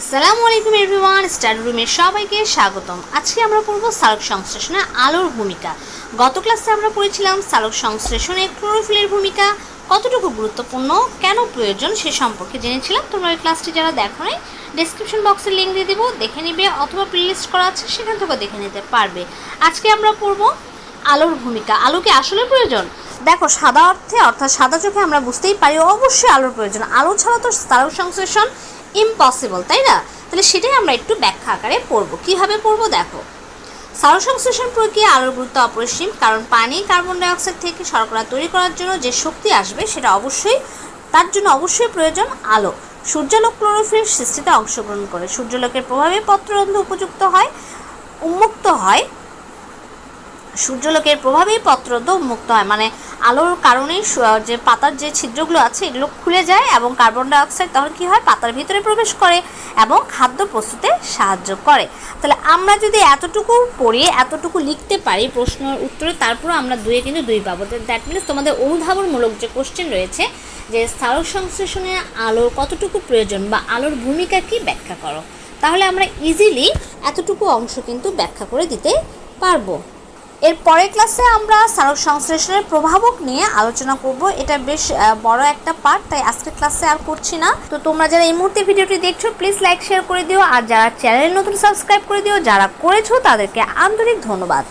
আসসালামু আলাইকুম everyone study রুমের সবাইকে স্বাগতম। আজকে আমরা পড়ব সালক সংশ্লেষণে আলোর ভূমিকা। গত ক্লাসে আমরা পড়েছিলাম সালোক সংশ্লেষণে ক্লোরোফিলের ভূমিকা, কতটুকু গুরুত্বপূর্ণ, কেন প্রয়োজন সে সম্পর্কে জেনেছিলাম। তোমরা ওই ক্লাসটি যারা দেখো নাই ডেসক্রিপশন বক্সে লিঙ্ক দিয়ে দেবো, দেখে নিবে অথবা প্লেলিস্ট করা আছে, সেখান থেকে দেখে নিতে পারবে। আজকে আমরা পড়ব আলোর ভূমিকা। আলোকে আসলে প্রয়োজন? দেখো, সাদা অর্থে, অর্থাৎ সাদা চোখে আমরা বুঝতেই পারি অবশ্যই আলোর প্রয়োজন। আলো ছাড়া তো তারক সংশ্লেষণ ইম্পসিবল তাই না? তাহলে সেটাই আমরা একটু ব্যাখ্যা আকারে পড়ব। কীভাবে পড়ব? দেখো। সারো সংশ্লেষণ প্রক্রিয়া আলোর গুরুত্ব অপরিসীম, কারণ পানি কার্বন ডাইঅক্সাইড থেকে শর্করা তৈরি করার জন্য যে শক্তি আসবে সেটা অবশ্যই, তার জন্য অবশ্যই প্রয়োজন আলো। সূর্যালোক ক্লোরোফিল সৃষ্টিতে অংশগ্রহণ করে। সূর্যালোকের প্রভাবে পত্ররন্ধ্র উপযুক্ত হয়, উন্মুক্ত হয়। সূর্যালোকের প্রভাবেই পত্ররন্ধ্র উন্মুক্ত হয়। মানে আলোর কারণেই যে পাতার যে ছিদ্রগুলো আছে, এগুলো খুলে যায় এবং কার্বন ডাইঅক্সাইড তখন কী হয়? পাতার ভিতরে প্রবেশ করে এবং খাদ্য প্রস্তুতে সাহায্য করে। তাহলে আমরা যদি এতটুকু পড়ি, এতটুকু লিখতে পারি প্রশ্নের উত্তরে তারপর আমরা দুয়ে কিন্তু দুই পাবো। দ্যাট মিনস তোমাদের অনুধাবনমূলক যে কোশ্চেন রয়েছে, যে স্থারক সংশ্লেষণে আলোর কতটুকু প্রয়োজন বা আলোর ভূমিকা কি ব্যাখ্যা করো। তাহলে আমরা ইজিলি এতটুকু অংশ কিন্তু ব্যাখ্যা করে দিতে পারব। এর পরের ক্লাসে আমরা সারক সংশ্লেষণের প্রভাবক নিয়ে আলোচনা করব। এটা বেশ বড় একটা পার্ট তাই আজকের ক্লাসে আর করছি না। তো তোমরা যারা এই মুহূর্তে ভিডিওটি দেখছ প্লিজ লাইক শেয়ার করে দিও। আর যারা চ্যানেল নতুন সাবস্ক্রাইব করে দিও, যারা করেছ, তাদেরকে আন্তরিক ধন্যবাদ।